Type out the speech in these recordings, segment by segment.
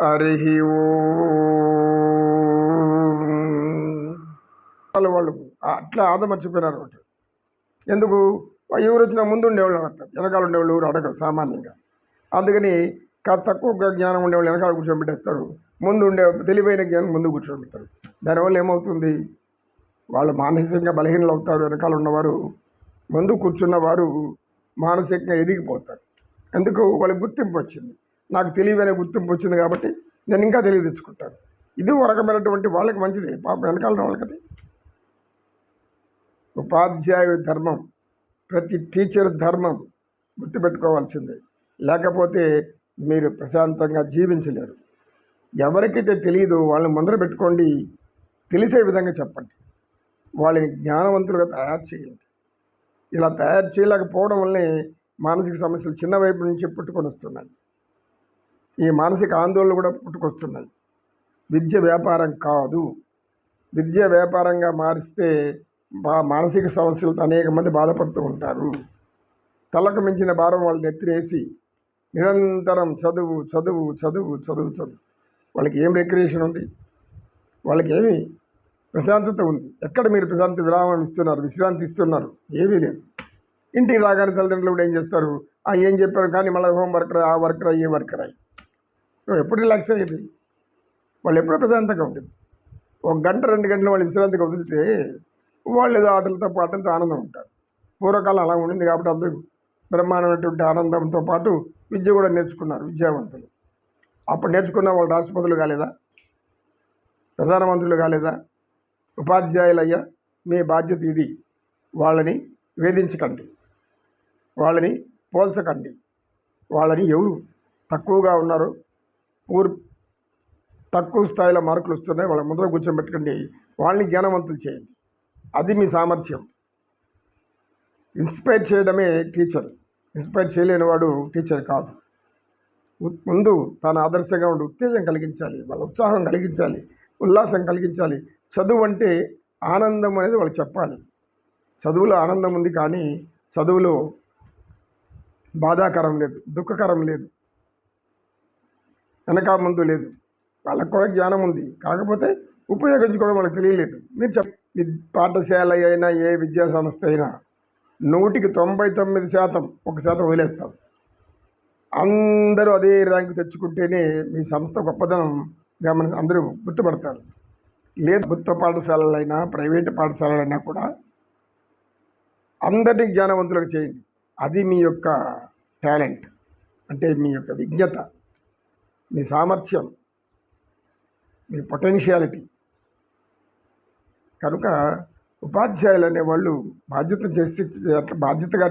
హరి వాళ్ళు వాళ్ళు అట్లా ఆదమర్చిపోయినారు ఒకటి. ఎందుకు? ఎవరు వచ్చినా ముందు ఉండేవాళ్ళు అడగతారు వెనకాల ఉండేవాళ్ళు ఎవరు అడగరు సామాన్యంగా. అందుకని కాస్త తక్కువ జ్ఞానం ఉండేవాళ్ళు వెనకాల కూర్చోబెట్టేస్తారు. ముందు ఉండే తెలివైన జ్ఞానం ముందు కూర్చోబెడతారు. దానివల్ల ఏమవుతుంది? వాళ్ళు మానసికంగా బలహీనలు అవుతారు వెనకాల ఉన్నవారు ముందు కూర్చున్న వారు మానసికంగా ఎదిగిపోతారు. ఎందుకు వాళ్ళకి గుర్తింపు వచ్చింది. నాకు తెలివైన గుర్తింపు వచ్చింది కాబట్టి నేను ఇంకా తెలివి తెచ్చుకుంటాను. ఇది ఒక రకమైనటువంటి వాళ్ళకి మంచిది. పాప వెనకాల ఉన్న వాళ్ళకి ఉపాధ్యాయుడి ధర్మం ప్రతి టీచర్ ధర్మం గుర్తుపెట్టుకోవాల్సిందే. లేకపోతే మీరు ప్రశాంతంగా జీవించలేరు. ఎవరికైతే తెలియదు వాళ్ళని ముందర పెట్టుకోండి. తెలిసే విధంగా చెప్పండి. వాళ్ళని జ్ఞానవంతులుగా తయారు చేయండి. ఇలా తయారు చేయలేకపోవడం వల్లే మానసిక సమస్యలు చిన్న వైపు నుంచి పుట్టుకొని వస్తున్నాయి. ఈ మానసిక ఆందోళనలు కూడా పుట్టుకొస్తున్నాయి. విద్య వ్యాపారం కాదు. విద్య వ్యాపారంగా మారిస్తే బా మానసిక సమస్యలతో అనేక మంది బాధపడుతూ ఉంటారు. తలకు మించిన భారం వాళ్ళు నెత్తిరేసి నిరంతరం చదువు చదువు చదువు చదువు చదువు. వాళ్ళకి ఏం రిక్రియేషన్ ఉంది? వాళ్ళకి ఏమి ప్రశాంతత ఉంది. ఎక్కడ మీరు ప్రశాంత విరామం ఇస్తున్నారు? విశ్రాంతి ఇస్తున్నారు? ఏమీ లేదు. ఇంటికి రాగానే తల్లిదండ్రులు కూడా ఏం చేస్తారు? ఆ ఏం చెప్పారు? కానీ మళ్ళీ హోంవర్క్ రా ఆ వర్క్ రా ఏ వర్క్ రాయి నువ్వు ఎప్పుడు రిలాక్స్ అయ్యేది వాళ్ళు ఎప్పుడు ప్రశాంతంగా ఉంటుంది ఒక గంట రెండు గంటలు వాళ్ళు విశ్రాంతిగా వదిలితే వాళ్ళు ఏదో ఆటలతో పాటలతో ఆనందం ఉంటారు. పూర్వకాలం అలా ఉండింది కాబట్టి అందరూ బ్రహ్మాండమైనటువంటి ఆనందంతో పాటు విద్య కూడా నేర్చుకున్నారు విద్యావంతులు. అప్పుడు నేర్చుకున్న వాళ్ళు రాష్ట్రపతులు కాలేదా? ప్రధానమంత్రులు కాలేదా? ఉపాధ్యాయులయ్యా మీ బాధ్యత ఇది. వాళ్ళని వేధించకండి. వాళ్ళని పోల్చకండి. వాళ్ళని ఎవరు తక్కువగా ఉన్నారో ఊరు తక్కువ స్థాయిలో మార్కులు వస్తున్నాయి. వాళ్ళ ముందర కూర్చోబెట్టుకోండి వాళ్ళని జ్ఞానవంతులు చేయండి. అది మీ సామర్థ్యం. ఇన్స్పైర్ చేయడమే టీచర్. ఇన్స్పైర్ చేయలేని వాడు టీచర్ కాదు. ముందు తాను ఆదర్శంగా ఉండి ఉత్తేజం కలిగించాలి. వాళ్ళ ఉత్సాహం కలిగించాలి. ఉల్లాసం కలిగించాలి. చదువు అంటే ఆనందం అనేది వాళ్ళకి చెప్పాలి. చదువులో ఆనందం ఉంది కానీ చదువులో బాధాకరం లేదు దుఃఖకరం లేదు. వెనక ముందు లేదు. వాళ్ళకు కూడా జ్ఞానం ఉంది. కాకపోతే ఉపయోగించుకోవడం వాళ్ళకి తెలియలేదు. మీరు చెప్ పాఠశాల అయినా ఏ విద్యా సంస్థ అయినా నూటికి తొంభై తొమ్మిది శాతం ఒక శాతం వదిలేస్తాం. అందరూ అదే ర్యాంకు తెచ్చుకుంటేనే మీ సంస్థ గొప్పదనం గమని అందరూ గుర్తుపడతారు. లేదు ప్రభుత్వ పాఠశాలలైనా ప్రైవేటు పాఠశాలలైనా కూడా అందరినీ జ్ఞానవంతులకు చేయండి. అది మీ యొక్క టాలెంట్. అంటే మీ యొక్క విజ్ఞత. మీ సామర్థ్యం మీ పొటెన్షియాలిటీ. కనుక ఉపాధ్యాయులు అనేవాళ్ళు బాధ్యత చేసి అట్లా బాధ్యతగా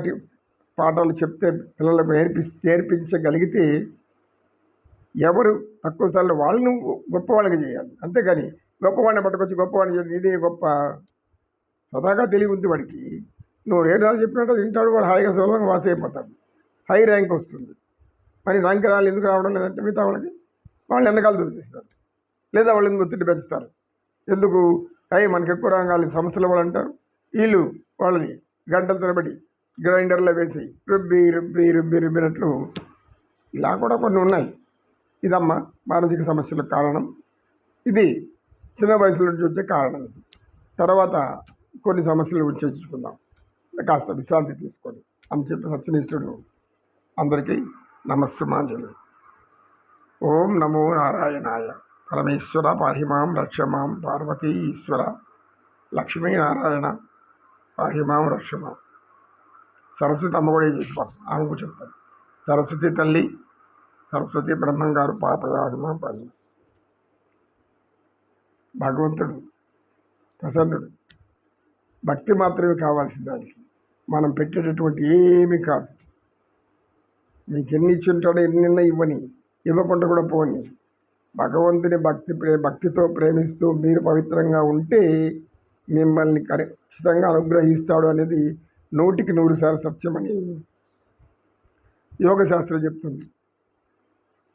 పాఠాలు చెప్తే పిల్లలకు నేర్పి నేర్పించగలిగితే ఎవరు తక్కువ స్థాయిలో వాళ్ళను గొప్పవాళ్ళకి చేయాలి. అంతేగాని గొప్పవాడిని పట్టుకొచ్చి గొప్పవాడిని చేయాలి ఇదే గొప్ప స్వతహాగా తెలివి ఉంది వాడికి. నువ్వు ఏ చెప్పినట్టు తింటాడు వాడు హాయిగా సులభంగా వాసి అయిపోతాడు. హై ర్యాంక్ వస్తుంది. మరి ర్యాంక్ రాళ్ళు ఎందుకు రావడం లేదంటే మిగతా వాళ్ళకి వాళ్ళు ఎన్నకాలు దొరికిస్తారు లేదా వాళ్ళని ఒత్తిడి పెంచుతారు? ఎందుకు? అయ్యి మనకి ఎక్కువ రంగాలు సమస్యలు వాళ్ళు అంటారు. వీళ్ళు వాళ్ళని గంటల తరబడి గ్రైండర్లో వేసి రుబ్బి రుబ్బి రుబ్బి రుబ్బినట్లు ఇలా కూడా కొన్ని ఉన్నాయి. ఇదమ్మా మానసిక సమస్యలకు కారణం. ఇది చిన్న వయసులో నుంచి వచ్చే కారణం. ఇది తర్వాత కొన్ని సమస్యలు చర్చించుకుందాం కాస్త విశ్రాంతి తీసుకొని అని చెప్పి సత్యనిష్ఠుడు అందరికీ నమస్సుమాంజలి ఓం నమో నారాయణాయ. పరమేశ్వర పాహిమాం రక్షమాం పార్వతీ ఈశ్వర లక్ష్మీనారాయణ పాహిమాం రక్షమాం సరస్వతి అమ్మ కూడా ఏం ఆమెకు చెప్తాను. సరస్వతి తల్లి సరస్వతి బ్రహ్మం గారు పాపయాహిమాం పాహిమ భగవంతుడు ప్రసన్నుడు. భక్తి మాత్రమే కావాల్సిన దానికి మనం పెట్టేటటువంటి ఏమీ కాదు. మీకు ఎన్ని ఇచ్చి ఉంటాడో ఎన్నిన్నా ఇవ్వని ఇవ్వకుండా కూడా పోని. భగవంతుని భక్తి ప్రే భక్తితో ప్రేమిస్తూ మీరు పవిత్రంగా ఉంటే మిమ్మల్ని ఖచ్చితంగా అనుగ్రహిస్తాడు అనేది నూటికి నూరు సార్లు సత్యమని యోగ శాస్త్రం చెప్తుంది.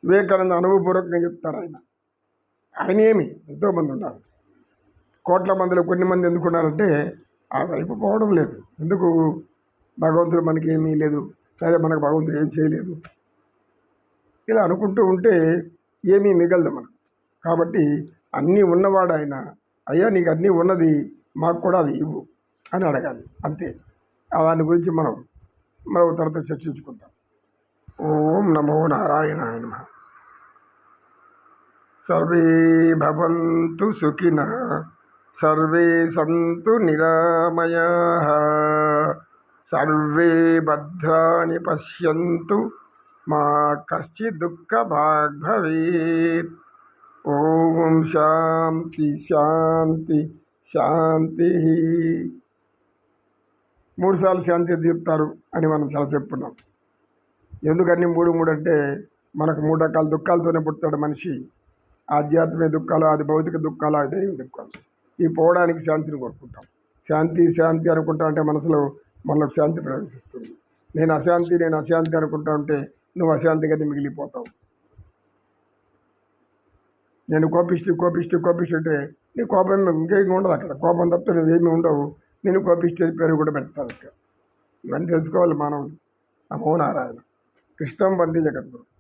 వివేకానంద అనుభవపూర్వకంగా చెప్తారు ఆయన. ఆయన ఏమి? ఎంతోమంది ఉన్నారు. కోట్ల మందిలో కొన్ని మంది ఎందుకున్నారంటే ఆ వైపు పోవడం లేదు. ఎందుకు? భగవంతుడు మనకి ఏమీ లేదు. సరే మనకు భగవంతుడు ఏం చేయలేదు. ఇలా అనుకుంటూ ఉంటే ఏమీ మిగలదు మనకు. కాబట్టి అన్నీ ఉన్నవాడు ఆయన అయ్యా నీకు అన్నీ ఉన్నది మాకు కూడా అది ఇవ్వు అని అడగాలి. అంతే. దాని గురించి మనం మరో తర్వాత చర్చించుకుందాం. ఓం నమో నారాయణాయ నమః. సర్వే భవంతు సుఖిన సర్వే సంతు నిరామయా. సర్వే భద్రాని పశ్యంతు మా కశ్చి దుఃఖ భాగ్భవేత్ ఓం శాంతి శాంతి శాంతి. మూడుసార్లు శాంతి చెప్తారు అని మనం చాలా చెప్పుకున్నాం. ఎందుకని మూడు మూడు అంటే మనకు మూడు రకాల దుఃఖాలతోనే పుడతాడు మనిషి. ఆధ్యాత్మిక దుఃఖాలు అది భౌతిక దుఃఖాలు అది దైవ దుఃఖాలు. ఈ పోవడానికి శాంతిని కోరుకుంటాం. శాంతి శాంతి అనుకుంటా అంటే మనసులో మనకు శాంతి ప్రవేశిస్తుంది. నేను అశాంతి నేను అశాంతి అనుకుంటా ఉంటే నువ్వు అశాంతిగానే మిగిలిపోతావు. నేను కోపిస్తూ కోపిస్తూ కోపిస్తుంటే నీ కోపం ఇంకేమి ఉండదు అక్కడ. కోపం తప్ప నువ్వేమీ ఉండవు. నేను కోపిస్తే పేరు కూడా పెడతాను ఇక్కడ. ఇవన్నీ తెలుసుకోవాలి మానవులు. నమో నారాయణ. కృష్ణం వంది జగద్గురు.